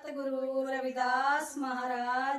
Satguru Ravidas Maharaj.